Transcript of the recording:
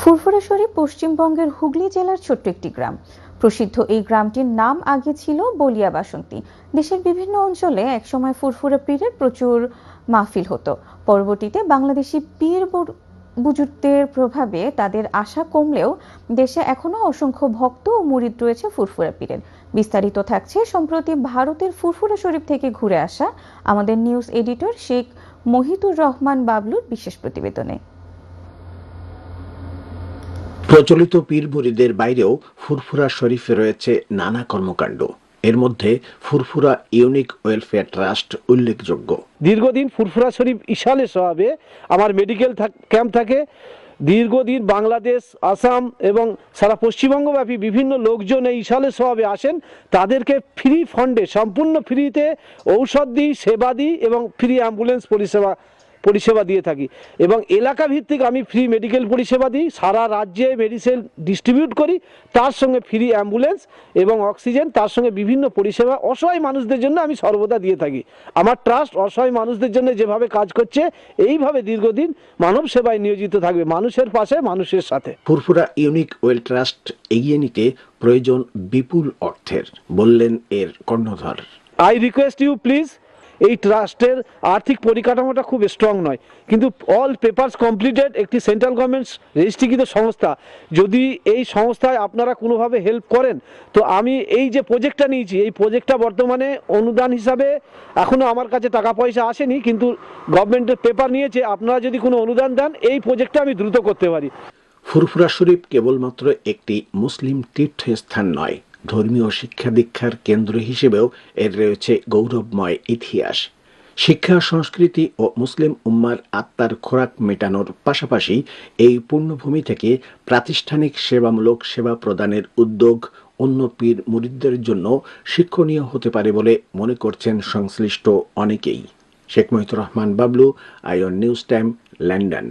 ফুরফুরা শরীফ পশ্চিমবঙ্গের হুগলি জেলার ছোট্ট একটি গ্রাম। প্রসিদ্ধ এই গ্রামটির নাম আগে ছিল বলিয়া বাসন্তী। দেশের বিভিন্ন অঞ্চলে একসময় ফুরফুরা পীরের প্রচুর মাহফিল হতো। পরবর্তীতে বাংলাদেশি পীর বুজুর্গদের প্রভাবে তাদের আশা কমলেও দেশে এখনও অসংখ্য ভক্ত ও মুরিদ রয়েছে ফুরফুরা পীরের। বিস্তারিত থাকছে সম্প্রতি ভারতের ফুরফুরা শরীফ থেকে ঘুরে আসা আমাদের নিউজ এডিটর শেখ মহিতুর রহমান বাবলুর বিশেষ প্রতিবেদনে। প্রচলিত পীর মুরিদের বাইরেও ফুরফুরা শরীফে রয়েছে নানা কর্মকাণ্ড। এর মধ্যে ফুরফুরা ইউনিক ওয়েলফেয়ার ট্রাস্ট উল্লেখযোগ্য। দীর্ঘদিন ফুরফুরা শরীফ ইশালে সহাবে আমার মেডিকেল ক্যাম্প থাকে। দীর্ঘদিন বাংলাদেশ, আসাম এবং সারা পশ্চিমবঙ্গব্যাপী বিভিন্ন লোকজন এই ইশালে সহাবে আসেন। তাদেরকে ফ্রি ফান্ডে, সম্পূর্ণ ফ্রিতে ঔষধ দিই, সেবা দিই এবং ফ্রি অ্যাম্বুলেন্স পরিষেবা পরিষেবা দিয়ে থাকি। এবং এলাকা ভিত্তিক আমি ফ্রি মেডিকেল পরিষেবা দিই সারা রাজ্যে মেডিসিন ডিস্ট্রিবিউট করি তার সঙ্গে ফ্রি অ্যাম্বুলেন্স এবং অক্সিজেন তার সঙ্গে বিভিন্ন পরিষেবা অসহায় মানুষদের জন্য আমি সর্বদা দিয়ে থাকি। আমার ট্রাস্ট অসহায় মানুষদের জন্য যেভাবে কাজ করছে এইভাবে দীর্ঘদিন মানব সেবায় নিয়োজিত থাকবে মানুষের পাশে মানুষের সাথে। ফুরফুরা ইউনিক ওয়েল ট্রাস্ট এগিয়ে নিতে প্রয়োজন বিপুল অর্থের বললেন এর কর্ণধার। আই রিকোয়েস্ট ইউ প্লিজ এই ট্রাস্টের আর্থিক পরিকাঠামোটা খুব স্ট্রং নয়। কিন্তু অল পেপারস কমপ্লিটেড একটি সেন্ট্রাল গভর্নমেন্ট রেজিস্ট্রিকৃত সংস্থা। যদি এই সংস্থায় আপনারা কোনোভাবে হেল্প করেন, তো আমি এই যে প্রজেক্টটা নিয়েছি, এই প্রজেক্টটা বর্তমানে অনুদান হিসাবে এখনও আমার কাছে টাকা পয়সা আসেনি, কিন্তু গভর্নমেন্টের পেপার নিয়েছে, আপনারা যদি কোনো অনুদান দেন, এই প্রজেক্টটা আমি দ্রুত করতে পারি। ফুরফুরা শরীফ কেবলমাত্র একটি মুসলিম তীর্থস্থান নয় ধর্মীয় শিক্ষা দীক্ষার কেন্দ্র হিসেবেও এর রয়েছে গৌরবময় ইতিহাস। শিক্ষা, সংস্কৃতি ও মুসলিম উম্মার আত্মার খোরাক মেটানোর পাশাপাশি এই পূর্ণভূমি থেকে প্রাতিষ্ঠানিক সেবামূলক সেবা প্রদানের উদ্যোগ অন্য পীর মুরিদদের জন্য শিক্ষণীয় হতে পারে বলে মনে করছেন সংশ্লিষ্ট অনেকেই। শেখ মহিতুর রহমান, বাবলু আইন নিউজ টাইম, লন্ডন।